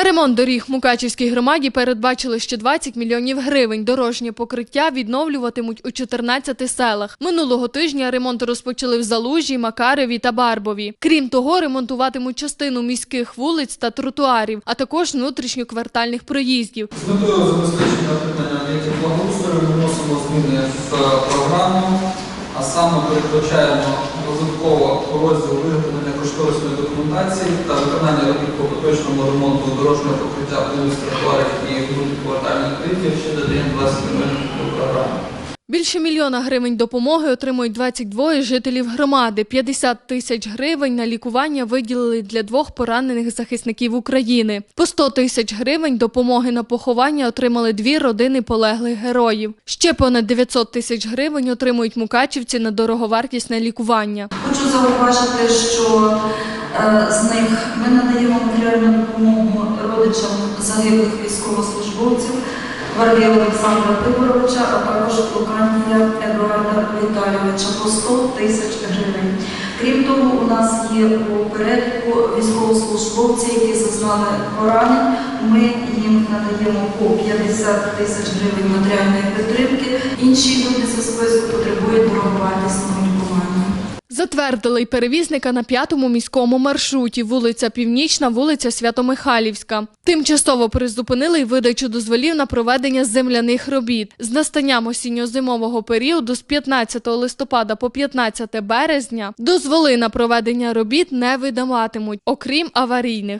На ремонт доріг Мукачівській громаді передбачили ще 20 мільйонів гривень. Дорожнє покриття відновлюватимуть у 14 селах. Минулого тижня ремонт розпочали в Залужі, Макареві та Барбові. Крім того, ремонтуватимуть частину міських вулиць та тротуарів, а також внутрішньоквартальних проїздів. З метою забезпечення отримання об'єктів благоустрою ми зміни в програму, а саме передбачаємо додатково розділ виготовлення кошторисної документації та виконання робіт по поточному дорожнього покриття вулиць, тротуарів і внутріквартальних плитів, ще додаємо 20 мільйонів до програми. Більше мільйона гривень допомоги отримують 22 жителів громади. 50 тисяч гривень на лікування виділили для двох поранених захисників України. По 100 тисяч гривень допомоги на поховання отримали дві родини полеглих героїв. Ще понад 900 тисяч гривень отримують мукачівці на дороговартісне лікування. Хочу зауважити, що з них ми надаємо матеріальну допомогу родичам загиблих військовослужбовців Варвія Олександра Тиборовича, а також Луканія Едуарда Віталійовича по 100 тисяч гривень. Крім того, у нас є у переліку військовослужбовці, які зазнали поранень. Ми їм надаємо по 50 тисяч гривень матеріальної підтримки. Інші люди зі списку потребують лікування. Затвердили й перевізника на п'ятому міському маршруті вулиця Північна, вулиця Святомихайлівська. Тимчасово призупинили й видачу дозволів на проведення земляних робіт. З настанням осінньо-зимового періоду з 15 листопада по 15 березня дозволи на проведення робіт не видаватимуть, окрім аварійних.